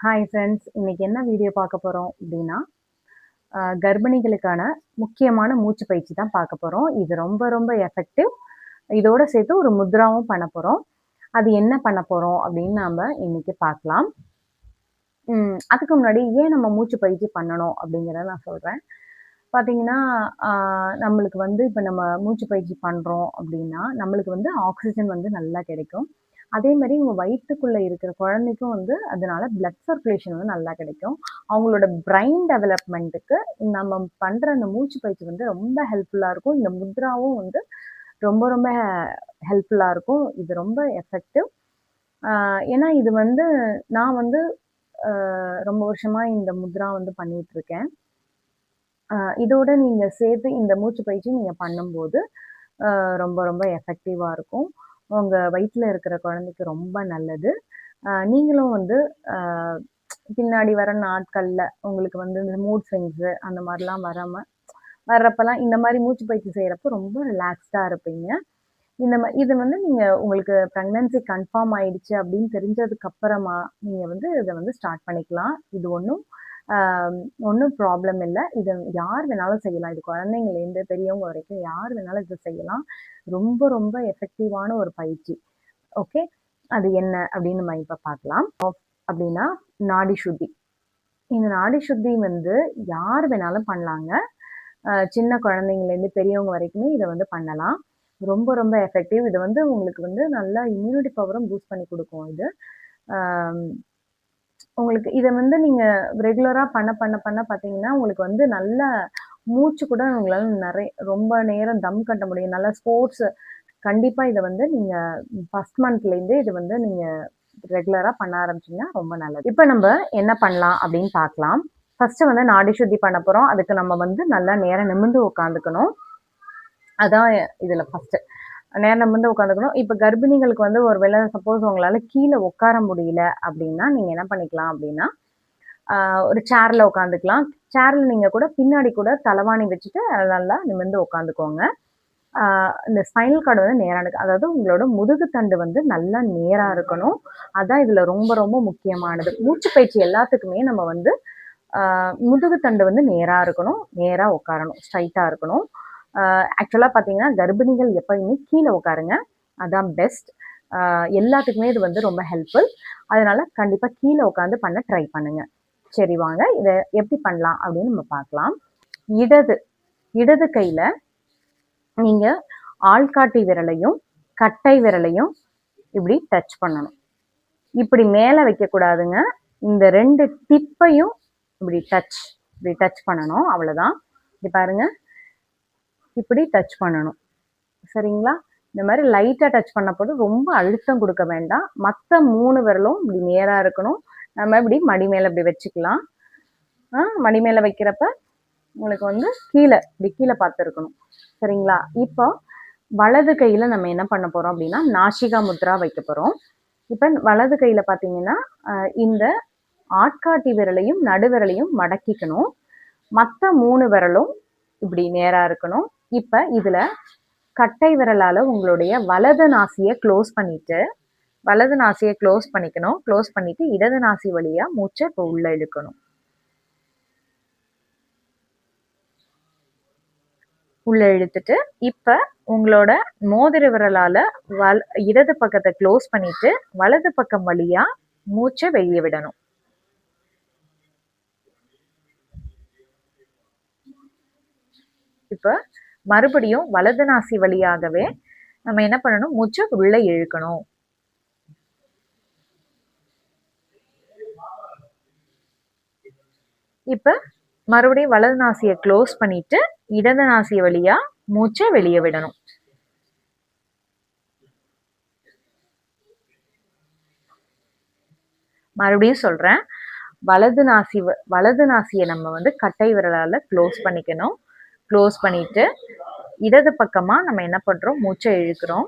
Hi friends இன்னைக்கு என்ன video பார்க்க போகிறோம் அப்படின்னா கர்ப்பிணிகளுக்கான முக்கியமான மூச்சு பயிற்சி தான் பார்க்க போகிறோம் இது ரொம்ப ரொம்ப எஃபெக்டிவ் இதோட சேர்த்து ஒரு முத்ராவும் பண்ண போகிறோம் அது என்ன பண்ண போகிறோம் அப்படின்னு நாம் இன்னைக்கு பார்க்கலாம். அதுக்கு முன்னாடி ஏன் நம்ம மூச்சு பயிற்சி பண்ணணும் அப்படிங்கிறத நான் சொல்கிறேன் பார்த்தீங்கன்னா நம்மளுக்கு வந்து இப்போ நம்ம மூச்சு பயிற்சி பண்ணுறோம் அப்படின்னா நம்மளுக்கு வந்து ஆக்சிஜன் வந்து நல்லா கிடைக்கும். அதே மாதிரி உங்கள் வயிற்றுக்குள்ளே இருக்கிற குழந்தைக்கும் வந்து அதனால பிளட் சர்க்குலேஷன் வந்து நல்லா கிடைக்கும். அவங்களோட பிரைன் டெவலப்மெண்ட்டுக்கு நம்ம பண்ணுற அந்த மூச்சு பயிற்சி வந்து ரொம்ப ஹெல்ப்ஃபுல்லாக இருக்கும். இந்த முத்ராவும் வந்து ரொம்ப ரொம்ப ஹெல்ப்ஃபுல்லாக இருக்கும். இது ரொம்ப எஃபெக்டிவ் ஏன்னா இது வந்து நான் வந்து ரொம்ப வருஷமாக இந்த முத்ரா வந்து பண்ணிட்டு இருக்கேன். இதோட நீங்கள் சேர்த்து இந்த மூச்சு பயிற்சி நீங்கள் பண்ணும்போது ரொம்ப ரொம்ப எஃபெக்டிவாக இருக்கும். உங்கள் வயிற்றில் இருக்கிற குழந்தைக்கு ரொம்ப நல்லது. நீங்களும் வந்து பின்னாடி வர நாட்களில் உங்களுக்கு வந்து இந்த மூட் ஸ்விங்ஸு அந்த மாதிரிலாம் வராமல் வர்றப்பெல்லாம் இந்த மாதிரி மூச்சு பயிற்சி செய்கிறப்ப ரொம்ப ரிலாக்ஸ்டாக இருப்பீங்க. இந்த மா இது வந்து நீங்கள் உங்களுக்கு ப்ரெக்னன்சி கன்ஃபார்ம் ஆயிடுச்சு அப்படின்னு தெரிஞ்சதுக்கு அப்புறமா நீங்கள் வந்து இதை வந்து ஸ்டார்ட் பண்ணிக்கலாம். இது ஒன்றும் ஒன்றும் ப்ராப்ளம் இல்லை. இது யார் வேணாலும் செய்யலாம். இது குழந்தைங்கலேருந்து பெரியவங்க வரைக்கும் யார் வேணாலும் இதை செய்யலாம். ரொம்ப ரொம்ப எஃபெக்டிவான ஒரு பயிற்சி. ஓகே அது என்ன அப்படின்னு நம்ம இப்போ பார்க்கலாம். அப்படின்னா நாடி சுத்தி. இந்த நாடி சுத்தி வந்து யார் வேணாலும் பண்ணலாங்க. சின்ன குழந்தைங்கலேருந்து பெரியவங்க வரைக்குமே இதை வந்து பண்ணலாம். ரொம்ப ரொம்ப எஃபெக்டிவ் இது வந்து உங்களுக்கு வந்து நல்லா இம்யூனிட்டி பவரும் பூஸ்ட் பண்ணி கொடுக்கும் இது. உங்களுக்கு இதை வந்து நீங்கள் ரெகுலராக பண்ண பண்ண பண்ண பார்த்தீங்கன்னா உங்களுக்கு வந்து நல்ல மூச்சு கூட உங்களால் நிறைய ரொம்ப நேரம் தம் கட்ட முடியும். நல்லா ஸ்போர்ட்ஸ் கண்டிப்பாக இதை வந்து நீங்கள் ஃபஸ்ட் மந்த்லேருந்தே இது வந்து நீங்கள் ரெகுலராக பண்ண ஆரம்பிச்சிங்கன்னா ரொம்ப நல்லது. இப்போ நம்ம என்ன பண்ணலாம் அப்படின்னு பார்க்கலாம் ஃபஸ்ட்டு வந்து நாடி சுத்தி பண்ண போகிறோம் அதுக்கு நம்ம வந்து நல்லா நேரம் நிமிர்ந்து உட்காந்துக்கணும் அதான் இதில் ஃபஸ்ட்டு நேரம் வந்து உட்காந்துக்கணும். இப்போ கர்ப்பிணிகளுக்கு வந்து ஒரு வேளை சப்போஸ் உங்களால் கீழே உட்கார முடியல அப்படின்னா நீங்கள் என்ன பண்ணிக்கலாம் அப்படின்னா ஒரு சேரில் உட்காந்துக்கலாம். சேரில் நீங்கள் கூட பின்னாடி கூட தலைவாணி வச்சுட்டு நல்லா நிமிர்ந்து உட்காந்துக்கோங்க. இந்த ஸ்பைனல் கார்டு வந்து நேராக இருக்கு அதாவது உங்களோட முதுகு தண்டு வந்து நல்லா நேராக இருக்கணும். அதான் இதில் ரொம்ப ரொம்ப முக்கியமானது. மூச்சு பயிற்சி எல்லாத்துக்குமே நம்ம வந்து முதுகு தண்டு வந்து நேராக இருக்கணும். நேராக உட்காரணும். ஸ்ட்ரைட்டாக இருக்கணும். ஆக்சுவலாக பார்த்தீங்கன்னா கர்ப்பிணிகள் எப்பயுமே கீழே உட்காருங்க. அதான் பெஸ்ட் எல்லாத்துக்குமே இது வந்து ரொம்ப ஹெல்ப்ஃபுல் அதனால கண்டிப்பாக கீழே உட்காந்து பண்ண ட்ரை பண்ணுங்க. சரி வாங்க. இதை எப்படி பண்ணலாம் அப்படின்னு நம்ம பார்க்கலாம். இடது இடது கையில் நீங்கள் ஆள்காட்டி விரலையும் கட்டை விரலையும் இப்படி டச் பண்ணணும். இப்படி மேலே வைக்கக்கூடாதுங்க. இந்த ரெண்டு டிப்பையும் இப்படி டச் இப்படி டச் பண்ணணும். அவ்வளோதான் இப்படி பாருங்கள் இப்படி டச் பண்ணணும். சரிங்களா? இந்த மாதிரி லைட்டாக டச் பண்ணப்போது ரொம்ப அழுத்தம் கொடுக்க வேண்டாம். மற்ற மூணு விரலும் இப்படி நேராக இருக்கணும். நம்ம இப்படி மடி மேலே இப்படி வச்சுக்கலாம். ஆ, மடி மேலே வைக்கிறப்ப உங்களுக்கு வந்து கீழே இப்படி கீழே பார்த்துருக்கணும். சரிங்களா? இப்போ வலது கையில் நம்ம என்ன பண்ண போகிறோம் அப்படின்னா நாசிகா முத்ரா வைக்க போகிறோம் இப்போ வலது கையில் பார்த்தீங்கன்னா இந்த ஆட்காட்டி விரலையும் நடுவிரலையும் மடக்கிக்கணும். மற்ற மூணு விரலும் இப்படி நேராக இருக்கணும். இப்போ இதில் கட்டை விரலால் உங்களுடைய வலது நாசியை க்ளோஸ் பண்ணிட்டு வலது நாசியை க்ளோஸ் பண்ணிக்கணும். க்ளோஸ் பண்ணிட்டு இடது நாசி வழியாக மூச்சை இப்போ உள்ள இழுக்கணும். உள்ள இழுத்துட்டு இப்ப உங்களோட மோதிர விரலால வல் இடது பக்கத்தை க்ளோஸ் பண்ணிட்டு வலது பக்கம் வழியா மூச்சை வெளியே விடணும். இப்ப மறுபடியும் வலது நாசி வழியாகவே நம்ம என்ன பண்ணணும்? மூச்சை உள்ள இழுக்கணும். இப்ப மறுபடியும் வலது நாசியை க்ளோஸ் பண்ணிட்டு இடது நாசி வழியா மூச்சை வெளியே விடணும். மறுபடியும் சொல்றேன். வலது நாசி வலது நாசியை நம்ம வந்து கட்டை விரலால க்ளோஸ் பண்ணிக்கணும். க்ளோஸ் பண்ணிட்டு இடது பக்கமாக நம்ம என்ன பண்ணுறோம் மூச்சை இழுக்கிறோம்.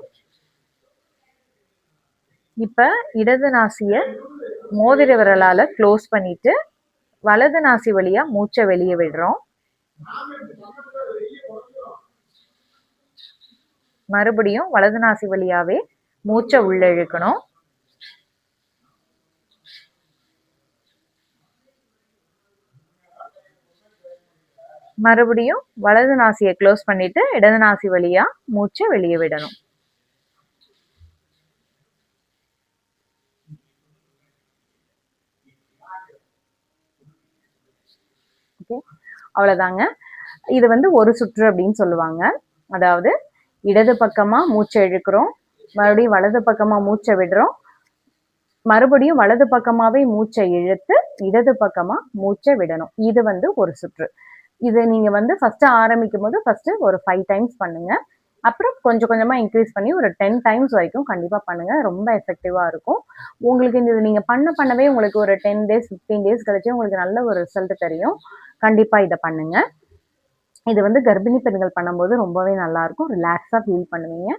இப்போ இடது நாசியை மோதிர விரலால் க்ளோஸ் பண்ணிட்டு வலது நாசி வழியாக மூச்சை வெளியே விடுறோம். மறுபடியும் வலது நாசி வழியாகவே மூச்சை உள்ளே இழுக்கணும். மறுபடியும் வலது நாசியை க்ளோஸ் பண்ணிட்டு இடது நாசி வழியா மூச்சை வெளியே விடணும். ஓகே அவ்வளோதாங்க இது வந்து ஒரு சுற்று அப்படின்னு சொல்லுவாங்க. அதாவது இடது பக்கமா மூச்சை இழுக்கிறோம். மறுபடியும் வலது பக்கமா மூச்சை விடுறோம். மறுபடியும் வலது பக்கமாவே மூச்சை இழுத்து இடது பக்கமா மூச்சை விடணும். இது வந்து ஒரு சுற்று. இது நீங்கள் வந்து ஃபஸ்ட்டு ஆரம்பிக்கும் போது ஃபஸ்ட்டு ஒரு ஃபைவ் டைம்ஸ் பண்ணுங்கள் அப்புறம் கொஞ்சம் கொஞ்சமாக இன்க்ரீஸ் பண்ணி ஒரு டென் டைம்ஸ் வரைக்கும் கண்டிப்பாக பண்ணுங்கள் ரொம்ப எஃபெக்டிவாக இருக்கும். உங்களுக்கு இந்த நீங்கள் பண்ண பண்ணவே உங்களுக்கு ஒரு டென் டேஸ் ஃபிஃப்டீன் டேஸ் கழிச்சு உங்களுக்கு நல்ல ஒரு ரிசல்ட் தெரியும். கண்டிப்பாக இதை பண்ணுங்கள் இது வந்து கர்ப்பிணி பெண்கள் பண்ணும்போது ரொம்பவே நல்லா இருக்கும் ரிலாக்ஸாக ஃபீல் பண்ணுவீங்க.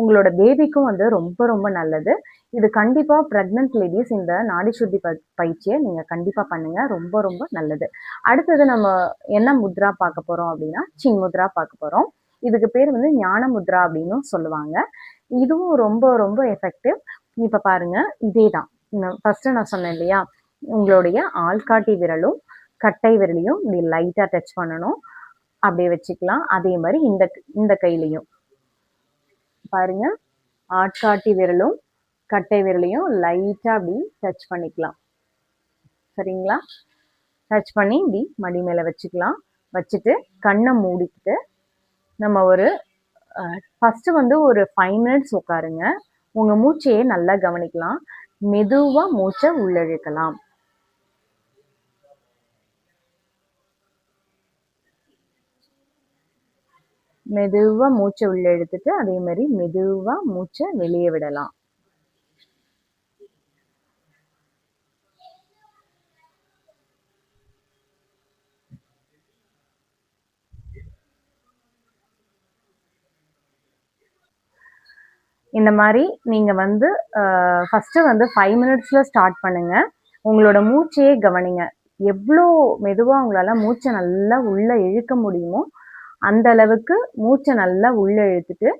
உங்களோட பேபிக்கும் வந்து ரொம்ப ரொம்ப நல்லது. இது கண்டிப்பாக ப்ரெக்னென்ட் லேடிஸ் இந்த நாடி சுத்தி ப பயிற்சியை நீங்கள் கண்டிப்பாக பண்ணுங்க. ரொம்ப ரொம்ப நல்லது. அடுத்தது நம்ம என்ன முத்ரா பார்க்க போகிறோம் அப்படின்னா சின் முத்ரா பார்க்க போகிறோம் இதுக்கு பேர் வந்து ஞான முத்ரா அப்படின்னு சொல்லுவாங்க. இதுவும் ரொம்ப ரொம்ப எஃபெக்டிவ் இப்போ பாருங்க இதே தான். ஃபர்ஸ்ட் நான் சொன்னேன் இல்லையா? உங்களுடைய ஆள்காட்டி விரலும் கட்டை விரலையும் இப்படி லைட்டாக டச் பண்ணணும். அப்படியே வச்சுக்கலாம். அதே மாதிரி இந்த இந்த கையிலையும். பாருங்க. ஆட்காட்டி விரலும் கட்டை விரலையும் லைட்டா அப்படி டச் பண்ணிக்கலாம். சரிங்களா? டச் பண்ணி இப்படி மடி மேல வச்சுக்கலாம். வச்சுட்டு கண்ணை மூடிக்கிட்டு நம்ம ஒரு ஃபஸ்ட்டு வந்து ஒரு ஃபைவ் மினிட்ஸ் உட்காருங்க. உங்கள் மூச்சையே நல்லா கவனிக்கலாம். மெதுவாக மூச்சை உள்ளிழுக்கலாம். மெதுவா மூச்சை உள்ள எடுத்துட்டு அதே மாதிரி மெதுவா மூச்சை வெளியே விடலாம். இந்த மாதிரி நீங்க வந்து ஃபர்ஸ்ட் வந்து ஃபைவ் மினிட்ஸ்ல ஸ்டார்ட் பண்ணுங்க. உங்களோட மூச்சையே கவனிங்க. எவ்வளோ மெதுவா உங்களால மூச்சை நல்லா உள்ள இழுக்க முடியுமோ அந்த அளவுக்கு மூச்சை நல்லா உள்ள இழுத்துட்டு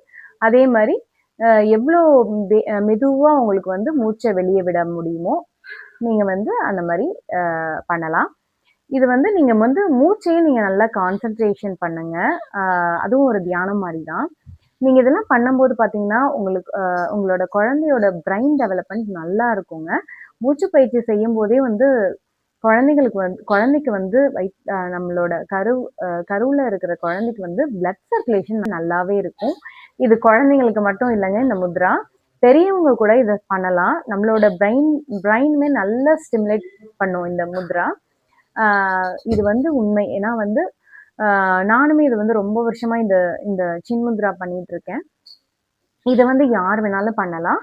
அதே மாதிரி எவ்வளோ மெதுவாக உங்களுக்கு வந்து மூச்சை வெளியே விட முடியுமோ நீங்கள் வந்து அந்த மாதிரி பண்ணலாம். இது வந்து நீங்கள் வந்து மூச்சையும் நீங்கள் நல்லா கான்சன்ட்ரேஷன் பண்ணுங்க. அதுவும் ஒரு தியானம் மாதிரி தான். நீங்கள் இதெல்லாம் பண்ணும்போது பார்த்தீங்கன்னா உங்களுக்கு உங்களோட குழந்தையோட பிரெயின் டெவலப்மெண்ட் நல்லா இருக்குங்க. மூச்சு பயிற்சி செய்யும் போதே வந்து குழந்தைங்களுக்கு வந்து குழந்தைக்கு வந்து நம்மளோட கரு கருவில் இருக்கிற குழந்தைக்கு வந்து பிளட் சர்க்குலேஷன் நல்லாவே இருக்கும். இது குழந்தைங்களுக்கு மட்டும் இல்லைங்க இந்த முத்ரா. பெரியவங்க கூட இதை பண்ணலாம். நம்மளோட பிரெயின் பிரெயினுமே நல்லா ஸ்டிமுலேட் பண்ணும் இந்த முத்ரா. இது வந்து உண்மை. ஏன்னா வந்து நானுமே இது வந்து ரொம்ப வருஷமா இந்த இந்த சின்முத்ரா பண்ணிட்டு இருக்கேன். இதை வந்து யார் வேணாலும் பண்ணலாம்.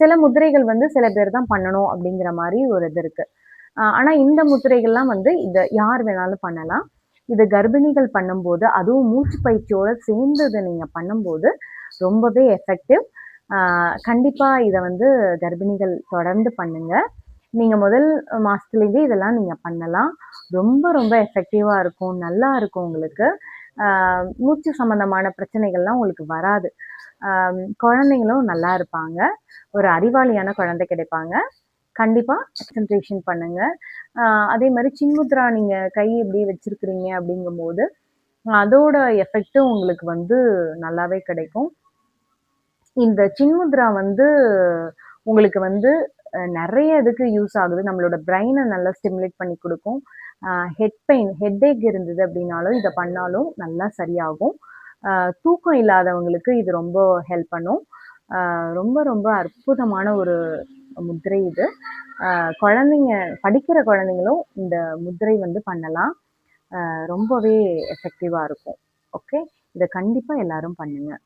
சில முதிரைகள் வந்து சில பேர் தான் பண்ணணும் அப்படிங்கிற மாதிரி ஒரு இது இருக்கு. ஆனா இந்த முத்திரைகள்லாம் வந்து இதை யார் வேணாலும் பண்ணலாம். இதை கர்ப்பிணிகள் பண்ணும்போது அதுவும் மூச்சு பயிற்சியோட சேர்ந்து இதை நீங்க பண்ணும்போது ரொம்பவே எஃபெக்டிவ் கண்டிப்பா இதை வந்து கர்ப்பிணிகள் தொடர்ந்து பண்ணுங்க. நீங்க முதல் மாதத்துலேருந்தே இதெல்லாம் நீங்க பண்ணலாம். ரொம்ப ரொம்ப எஃபெக்டிவா இருக்கும். நல்லா இருக்கும் உங்களுக்கு. மூச்சு சம்பந்தமான பிரச்சனைகள்லாம் உங்களுக்கு வராது. குழந்தைங்களும் நல்லா இருப்பாங்க. ஒரு அறிவாளியான குழந்தை கிடைப்பாங்க. கண்டிப்பாக கான்சன்ட்ரேஷன் பண்ணுங்க. அதே மாதிரி சின்முத்ரா நீங்கள் கை இப்படி வச்சிருக்கிறீங்க அப்படிங்கும்போது அதோட எஃபெக்டும் உங்களுக்கு வந்து நல்லாவே கிடைக்கும். இந்த சின்முத்ரா வந்து உங்களுக்கு வந்து நிறைய இதுக்கு யூஸ் ஆகுது. நம்மளோட பிரெயினை நல்லா ஸ்டிமுலேட் பண்ணி கொடுக்கும். ஹெட் பெயின் ஹெட் ஏக் இருந்தது அப்படின்னாலும் இதை பண்ணாலும் நல்லா சரியாகும். தூக்கம் இல்லாதவங்களுக்கு இது ரொம்ப ஹெல்ப் பண்ணும். ரொம்ப ரொம்ப அற்புதமான ஒரு முத்திரை இது. குழந்தைங்க படிக்கிற குழந்தைங்களும் இந்த முத்திரை வந்து பண்ணலாம். ரொம்பவே எஃபெக்டிவாக இருக்கும். ஓகே இதை கண்டிப்பாக எல்லாரும் பண்ணுங்கள்